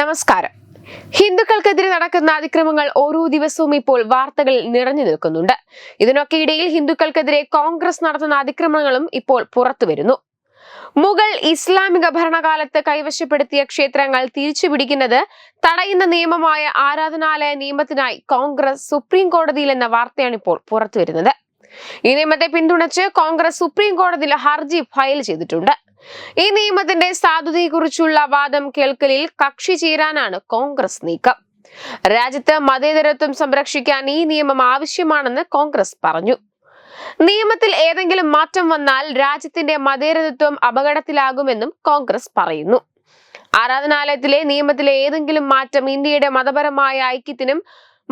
നമസ്കാരം ഹിന്ദുക്കൾക്കെതിരെ നടക്കുന്ന അതിക്രമങ്ങൾ ഓരോ ദിവസവും ഇപ്പോൾ വാർത്തകളിൽ നിറഞ്ഞു നിൽക്കുന്നുണ്ട് ഇതിനൊക്കെ ഇടയിൽ ഹിന്ദുക്കൾക്കെതിരെ കോൺഗ്രസ് നടത്തുന്ന അതിക്രമങ്ങളും ഇപ്പോൾ പുറത്തു വരുന്നു മുഗൾ ഇസ്ലാമിക ഭരണകാലത്ത് കൈവശപ്പെടുത്തിയ ക്ഷേത്രങ്ങൾ തിരിച്ചുപിടിക്കുന്നത് തടയുന്ന നിയമമായ ആരാധനാലയ നിയമത്തിനായി കോൺഗ്രസ് സുപ്രീം കോടതിയിൽ എന്ന വാർത്തയാണ് ഇപ്പോൾ വരുന്നത് ഈ നിയമത്തെ പിന്തുണച്ച് കോൺഗ്രസ് സുപ്രീം കോടതിയിൽ ഹർജി ഫയൽ ചെയ്തിട്ടുണ്ട് ഈ നിയമത്തിന്റെ സാധുതയെക്കുറിച്ചുള്ള വാദം കേൾക്കലിൽ കക്ഷി ചേരാനാണ് കോൺഗ്രസ് നീക്കം രാജ്യത്ത് മതേതരത്വം സംരക്ഷിക്കാൻ ഈ നിയമം ആവശ്യമാണെന്ന് കോൺഗ്രസ് പറഞ്ഞു നിയമത്തിൽ ഏതെങ്കിലും മാറ്റം വന്നാൽ രാജ്യത്തിന്റെ മതേതരത്വം അപകടത്തിലാകുമെന്നും കോൺഗ്രസ് പറയുന്നു ആരാധനാലയത്തിലെ നിയമത്തിലെ ഏതെങ്കിലും മാറ്റം ഇന്ത്യയുടെ മതപരമായ ഐക്യത്തിനും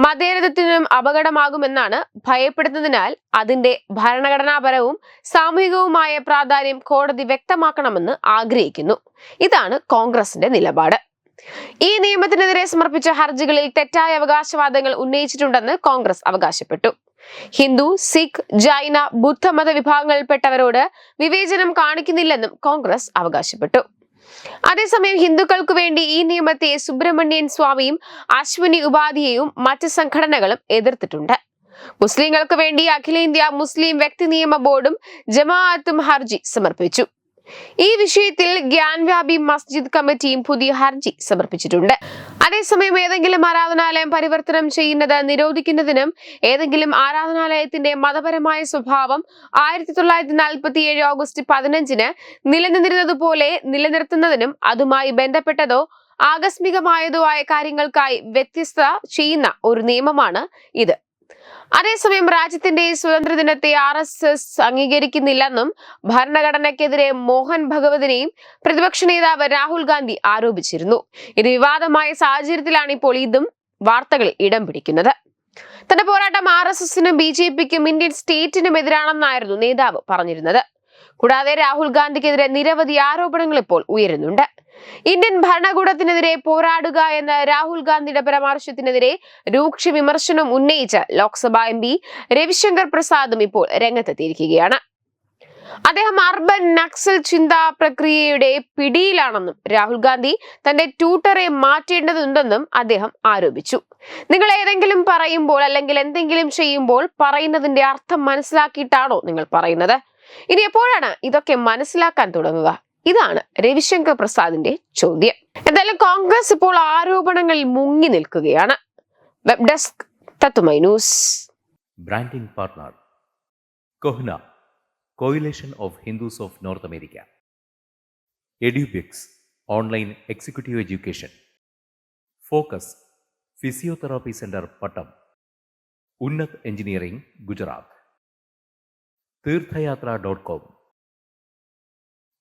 മതേതരത്വത്തിനും അപകടമാകുമെന്നാണ് ഭയപ്പെടുന്നതിനാൽ അതിന്റെ ഭരണഘടനാപരവും സാമൂഹികവുമായ പ്രാധാന്യം കോടതി വ്യക്തമാക്കണമെന്ന് ആഗ്രഹിക്കുന്നു ഇതാണ് കോൺഗ്രസിന്റെ നിലപാട് ഈ നിയമത്തിനെതിരെ സമർപ്പിച്ച ഹർജികളിൽ തെറ്റായ അവകാശവാദങ്ങൾ ഉന്നയിച്ചിട്ടുണ്ടെന്ന് കോൺഗ്രസ് അവകാശപ്പെട്ടു ഹിന്ദു സിഖ് ജൈന ബുദ്ധമത വിഭാഗങ്ങളിൽപ്പെട്ടവരോട് വിവേചനം കാണിക്കുന്നില്ലെന്നും കോൺഗ്രസ് അവകാശപ്പെട്ടു അതേസമയം ഹിന്ദുക്കൾക്കു വേണ്ടി ഈ നിയമത്തെ സുബ്രഹ്മണ്യൻ സ്വാമിയും അശ്വിനി ഉപാധിയെയും മറ്റ് സംഘടനകളും എതിർത്തിട്ടുണ്ട് മുസ്ലിങ്ങൾക്ക് വേണ്ടി അഖിലേന്ത്യാ മുസ്ലിം വ്യക്തി നിയമ ബോർഡും ജമാഅത്തും ഹർജി സമർപ്പിച്ചു ഈ വിഷയത്തിൽ ജ്ഞാൻവ്യാപി മസ്ജിദ് കമ്മിറ്റിയും പുതിയ ഹർജി സമർപ്പിച്ചിട്ടുണ്ട് അതേസമയം ഏതെങ്കിലും ആരാധനാലയം പരിവർത്തനം ചെയ്യുന്നത് നിരോധിക്കുന്നതിനും ഏതെങ്കിലും ആരാധനാലയത്തിന്റെ മതപരമായ സ്വഭാവം ആയിരത്തി തൊള്ളായിരത്തി നാൽപ്പത്തി ഏഴ് ഓഗസ്റ്റ് പതിനഞ്ചിന് നിലനിന്നിരുന്നതുപോലെ നിലനിർത്തുന്നതിനും അതുമായി ബന്ധപ്പെട്ടതോ ആകസ്മികമായതോ ആയ കാര്യങ്ങൾക്കായി വ്യത്യസ്ത ചെയ്യുന്ന ഒരു നിയമമാണ് ഇത് അതേസമയം രാജ്യത്തിന്റെ സ്വതന്ത്ര ദിനത്തെ ആർ എസ് എസ് അംഗീകരിക്കുന്നില്ലെന്നും ഭരണഘടനയ്ക്കെതിരെ മോഹൻ ഭഗവതിനെയും പ്രതിപക്ഷ നേതാവ് രാഹുൽ ഗാന്ധി ആരോപിച്ചിരുന്നു ഇത് വിവാദമായ സാഹചര്യത്തിലാണ് ഇപ്പോൾ ഇതും വാർത്തകൾ ഇടം പിടിക്കുന്നത് തന്റെ പോരാട്ടം ആർ എസ് എസിനും ബി ജെ പിക്കും ഇന്ത്യൻ സ്റ്റേറ്റിനും എതിരാണെന്നായിരുന്നു നേതാവ് പറഞ്ഞിരുന്നത് കൂടാതെ രാഹുൽ ഗാന്ധിക്കെതിരെ നിരവധി ആരോപണങ്ങൾ ഇപ്പോൾ ഉയരുന്നുണ്ട് ഇന്ത്യൻ ഭരണകൂടത്തിനെതിരെ പോരാടുക എന്ന രാഹുൽ ഗാന്ധിയുടെ പരാമർശത്തിനെതിരെ രൂക്ഷ വിമർശനം ഉന്നയിച്ച ലോക്സഭാ എം പി രവിശങ്കർ പ്രസാദും ഇപ്പോൾ രംഗത്തെത്തിയിരിക്കുകയാണ് അദ്ദേഹം അർബൻ നക്സൽ ചിന്താ പ്രക്രിയയുടെ പിടിയിലാണെന്നും രാഹുൽ ഗാന്ധി തന്റെ ട്യൂട്ടറെ മാറ്റേണ്ടതുണ്ടെന്നും അദ്ദേഹം ആരോപിച്ചു നിങ്ങൾ ഏതെങ്കിലും പറയുമ്പോൾ അല്ലെങ്കിൽ എന്തെങ്കിലും ചെയ്യുമ്പോൾ പറയുന്നതിന്റെ അർത്ഥം മനസ്സിലാക്കിയിട്ടാണോ നിങ്ങൾ പറയുന്നത് ഇനി എപ്പോഴാണ് ഇതൊക്കെ മനസ്സിലാക്കാൻ തുടങ്ങുക ഇതാണ് രവിശങ്കർ പ്രസാദിന്റെ ചോദ്യം എന്തായാലും കോൺഗ്രസ് ഇപ്പോൾ ആരോപണങ്ങളിൽ മുങ്ങി നിൽക്കുകയാണ് web desk Tatwamayi news branding partner CoHNA coalition of Hindus of north America Edubix online executive education focus physiotherapy centre Pattom Unnat engineering Gujarat Theerthayatra dot com